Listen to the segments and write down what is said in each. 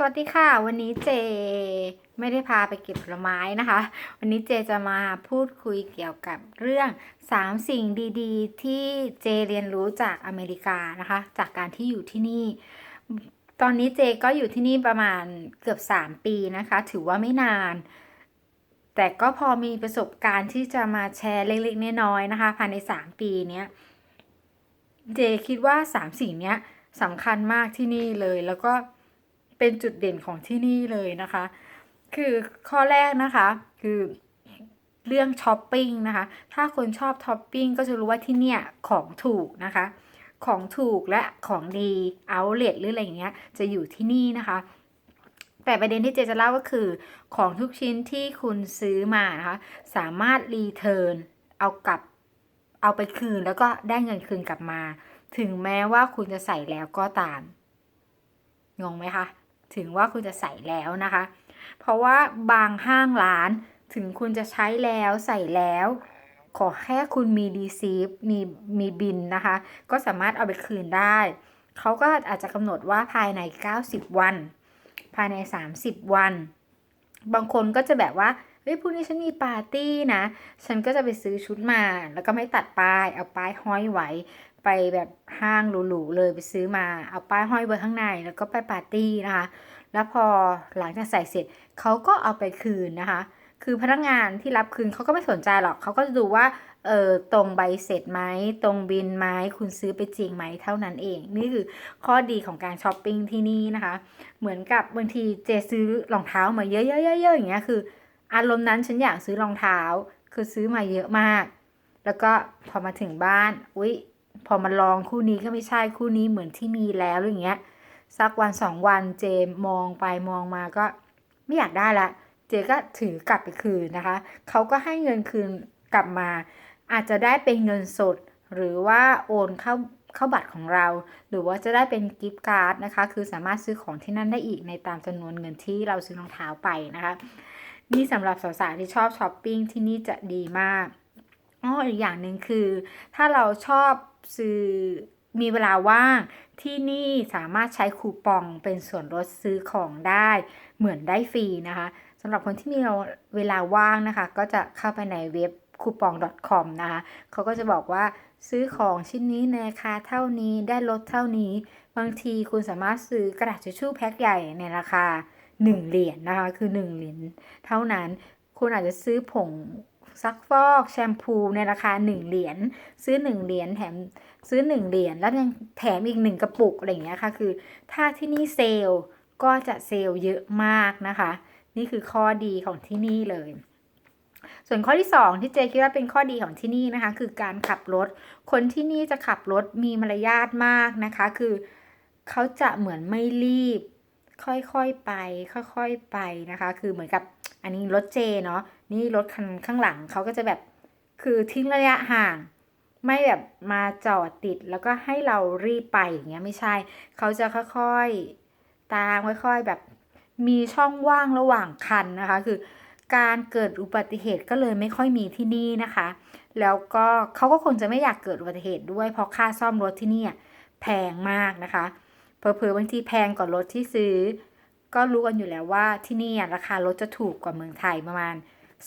สวัสดีค่ะ วันนี้เจไม่ได้พาไปเก็บผลไม้นะคะ วันนี้เจจะมาพูดคุยเกี่ยวกับเรื่อง 3 สิ่งดีๆ ที่เจเรียนรู้จากอเมริกานะคะ จากการที่อยู่ที่นี่ ตอนนี้เจก็อยู่ที่นี่ประมาณเกือบ 3 ปีนะคะ ถือว่าไม่นาน แต่ก็พอมีประสบการณ์ที่จะมาแชร์เล็กๆน้อยๆนะคะ ภายใน 3 ปีเนี้ยเจคิดว่า 3 สิ่งเนี้ยสำคัญมากที่นี่เลยแล้วก็ เป็นจุดเด่นของที่นี่เลยนะคะ คือข้อแรกนะคะ คือเรื่องช้อปปิ้งนะคะ ถ้าคนชอบช้อปปิ้งก็จะรู้ว่าที่เนี่ยของถูกนะคะ ของถูกและของดีเอาเล t หรืออะไรอย่างเงี้ยจะอยู่ที่นี่นะคะ แต่ประเด็นที่เจจะเล่าก็คือ ของทุกชิ้นที่คุณซื้อมานะคะ สามารถรีเทิร์นเอากลับเอาไปคืนแล้วก็ได้เงินคืนกลับมา ถึงแม้ว่าคุณจะใส่แล้วก็ตาม งงไหมคะ ถึงว่าคุณจะใส่แล้วนะคะ เพราะว่าบางห้างร้านถึงคุณจะใช้แล้วใส่แล้ว ขอแค่คุณมีดีซีฟมีมีบินนะคะ ก็สามารถเอาไปคืนได้ เขาก็อาจจะกำหนดว่าภายใน 90 วัน ภายใน 30 วัน บางคนก็จะแบบว่าเฮ้ยพรุ่งนี้ฉันมีปาร์ตี้นะ ฉันก็จะไปซื้อชุดมา แล้วก็ไม่ตัดป้าย เอาป้ายห้อยไว้ไปแบบห้างหรูๆเลยไปซื้อมาเอาป้ายห้อยไว้ข้างในแล้วก็ไปปาร์ตี้นะคะ แล้วพอหลังจากใส่เสร็จเขาก็เอาไปคืนนะคะ คือพนักงานที่รับคืนเขาก็ไม่สนใจหรอกเขาก็จะดูว่าเออตรงใบเสร็จไหมตรงบินไหมคุณซื้อไปจริงไหมเท่านั้นเอง นี่คือข้อดีของการช้อปปิ้งที่นี่นะคะ เหมือนกับบางทีเจซื้อรองเท้ามาเยอะๆๆๆอย่างเงี้ยคือ อารมณ์นั้นฉันอยากซื้อรองเท้า คือซื้อมาเยอะมาก แล้วก็พอมาถึงบ้านอุ๊ย พอมาลองคู่นี้ก็ไม่ใช่คู่นี้เหมือนที่มีแล้วอย่างเงี้ย สักวันสองวันเจมมองไปมองมาก็ไม่อยากได้ละ เจก็ถือกลับไปคืนนะคะ เขาก็ให้เงินคืนกลับมา อาจจะได้เป็นเงินสด หรือว่าโอนเข้าเข้าบัตรของเรา หรือว่าจะได้เป็นกิฟต์การ์ดนะคะ คือสามารถซื้อของที่นั่นได้อีกในตามจำนวนเงินที่เราซื้อรองเท้าไปนะคะ นี่สำหรับสาวๆที่ชอบช้อปปิ้งที่นี่จะดีมาก อ๋ออีกอย่างหนึ่งคือ ถ้าเราชอบซื้อมีเวลาว่างที่นี่สามารถใช้คูปองเป็นส่วนลดซื้อของได้เหมือนได้ฟรีนะคะสำหรับคนที่มีเวลาว่างนะคะ ก็จะเข้าไปในเว็บคูปอง .com นะคะเขาก็จะบอกว่าซื้อของชิ้นนี้ในราคาเท่านี้ได้ลดเท่านี้ บางทีคุณสามารถซื้อกระดาษทิชชู่แพ็คใหญ่ในราคา 1 เหรียญนนะคะ คือ 1 เหรียญเท่านั้น คุณอาจจะซื้อผง ซักฟอกแชมพูในราคา 1 เหรียญซื้อ 1 เหรียญแถมซื้อ 1 เหรียญแล้วยังแถมอีก 1 กระปุกอะไรอย่างเงี้ยค่ะคือถ้าที่นี่เซลล์ก็จะเซลเยอะมากนะคะ นี่คือข้อดีของที่นี่เลย ส่วนข้อที่ 2 ที่เจคิดว่าเป็นข้อดีของที่นี่นะคะ คือการขับรถ คนที่นี่จะขับรถมีมารยาทมากนะคะ คือเขาจะเหมือนไม่รีบ ค่อยๆไป ค่อยๆไปนะคะ คือเหมือนกับ อันนี้รถเจเนาะนี่รถคันข้างหลังเขาก็จะแบบคือทิ้งระยะห่าง ไม่แบบมาจอดติดแล้วก็ให้เรารีบไปอย่างเงี้ยไม่ใช่ เขาจะค่อยๆ ตามค่อยๆแบบมีช่องว่างระหว่างคันนะคะ คือการเกิดอุบัติเหตุก็เลยไม่ค่อยมีที่นี่นะคะ แล้วก็เขาก็คงจะไม่อยากเกิดอุบัติเหตุด้วยเพราะค่าซ่อมรถที่นี่แพงมากนะคะเผลอๆบางทีแพงกว่ารถที่ซื้อ ก็รู้กันอยู่แล้วว่าที่นี่ราคารถจะถูกกว่าเมืองไทยประมาณ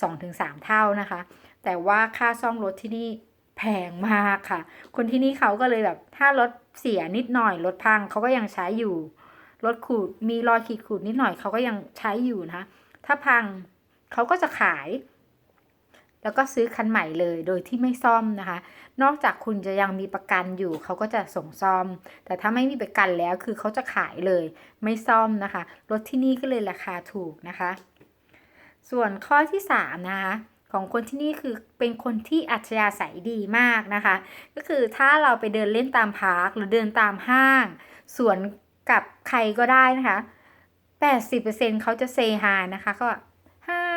2-3 เท่านะคะ แต่ว่าค่าซ่อมรถที่นี่แพงมากค่ะ คนที่นี่เขาก็เลยแบบถ้ารถเสียนิดหน่อยรถพังเขาก็ยังใช้อยู่ รถขูดมีรอยขีดขูดนิดหน่อยเขาก็ยังใช้อยู่นะคะ ถ้าพังเขาก็จะขาย แล้วก็ซื้อคันใหม่เลยโดยที่ไม่ซ่อมนะคะ นอกจากคุณจะยังมีประกันอยู่เขาก็จะส่งซ่อม แต่ถ้าไม่มีประกันแล้วคือเขาจะขายเลย ไม่ซ่อมนะคะ รถที่นี่ก็เลยราคาถูกนะคะ ส่วนข้อที่3นะคะของคนที่นี่คือเป็นคนที่อัจฉริยะใสดีมากนะคะ ก็คือถ้าเราไปเดินเล่นตามพาร์คหรือเดินตามห้าง สวนกับใครก็ได้นะคะ 80%เขาจะเซฮานะคะก็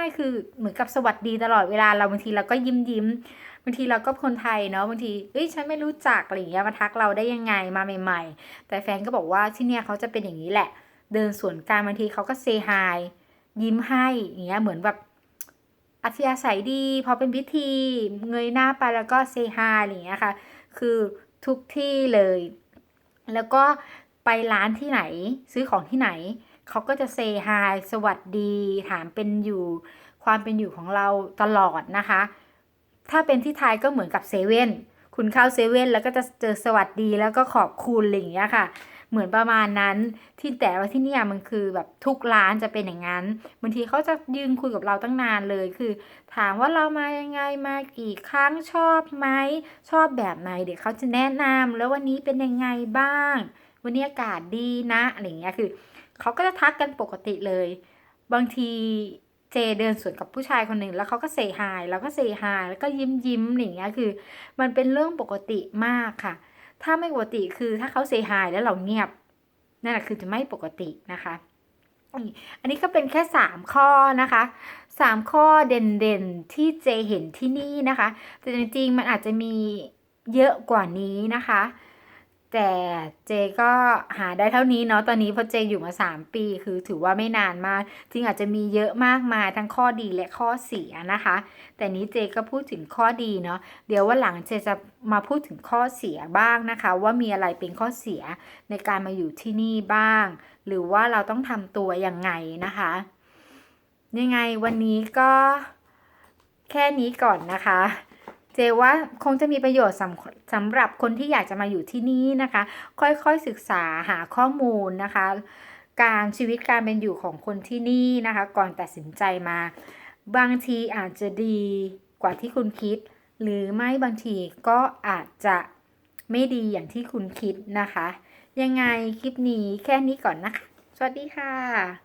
ายคือเหมือนกับสวัสดีตลอดเวลาเราบางทีเราก็ยิ้มยิ้มบางทีเราก็คนไทยเนาะบางทีเอ้ยฉันไม่รู้จักอะไรอย่างเงี้ยมาทักเราได้ยังไงมาใหม่ ๆ แต่แฟนก็บอกว่าที่เนี่ยเขาจะเป็นอย่างนี้แหละ เดินสวนกันบางทีเขาก็เซฮายยิ้มให้อย่างเงี้ยเหมือนแบบอัธยาศัยดีพอเป็นพิธีเงยหน้าไปแล้วก็เซฮายอะไรอย่างเงี้ยค่ะ คือทุกที่เลย แล้วก็ไปร้านที่ไหนซื้อของที่ไหน เขาก็จะเซฮายสวัสดี ถามเป็นอยู่ความเป็นอยู่ของเราตลอดนะคะ ถ้าเป็นที่ไทยก็เหมือนกับเซเว่นคุณเข้าเซเว่นแล้วก็จะเจอสวัสดีแล้วก็ขอบคุณอะไรอย่างเงี้ยค่ะ เหมือนประมาณนั้นที่แต่ว่าที่นี่มันคือแบบทุกร้านจะเป็นอย่างนั้นบางทีเขาจะยืนคุยกับเราตั้งนานเลยคือ ถามว่าเรามายังไงมากี่ครั้งชอบไหมชอบแบบไหนเดี๋ยวเขาจะแนะนำแล้ววันนี้เป็นยังไงบ้าง วันนี้อากาศดีนะอะไรอย่างเงี้ยคือ เขาก็จะทักกันปกติเลย บางทีเจเดินสวนกับผู้ชายคนหนึ่งแล้วเขาก็เซฮายแล้วก็เซฮายแล้วก็ยิ้มยิ้มอย่างเงี้ยคือ มันเป็นเรื่องปกติมากค่ะ ถ้าไม่ปกติคือถ้าเขาเซฮายแล้วเราเงียบนั่นแหละคือจะไม่ปกตินะคะ อันนี้ก็เป็นแค่ 3 ข้อนะคะ 3 ข้อเด่นๆที่เจเห็นที่นี่นะคะ แต่จริงๆมันอาจจะมีเยอะกว่านี้นะคะ แต่เจก็หาได้เท่านี้เนาะตอนนี้เพอเจอยู่มา 3 ปีคือถือว่าไม่นานมากจริงอาจจะมีเยอะมากมายทั้งข้อดีและข้อเสียนะคะ แต่นี้เจก็พูดถึงข้อดีเนาะเดี๋ยววันหลังเจจะมาพูดถึงข้อเสียบ้างนะคะ ว่ามีอะไรเป็นข้อเสียในการมาอยู่ที่นี่บ้าง หรือว่าเราต้องทำตัวยังไงนะคะ ยังไงวันนี้ก็แค่นี้ก่อนนะคะ เจว่าคงจะมีประโยชน์สำสำหรับคนที่อยากจะมาอยู่ที่นี่นะคะ ค่อยๆศึกษาหาข้อมูลนะคะ การชีวิตการเป็นอยู่ของคนที่นี่นะคะ ก่อนตัดสินใจมา บางทีอาจจะดีกว่าที่คุณคิด หรือไม่บางทีก็อาจจะไม่ดีอย่างที่คุณคิดนะคะ ยังไงคลิปนี้แค่นี้ก่อนนะคะ สวัสดีค่ะ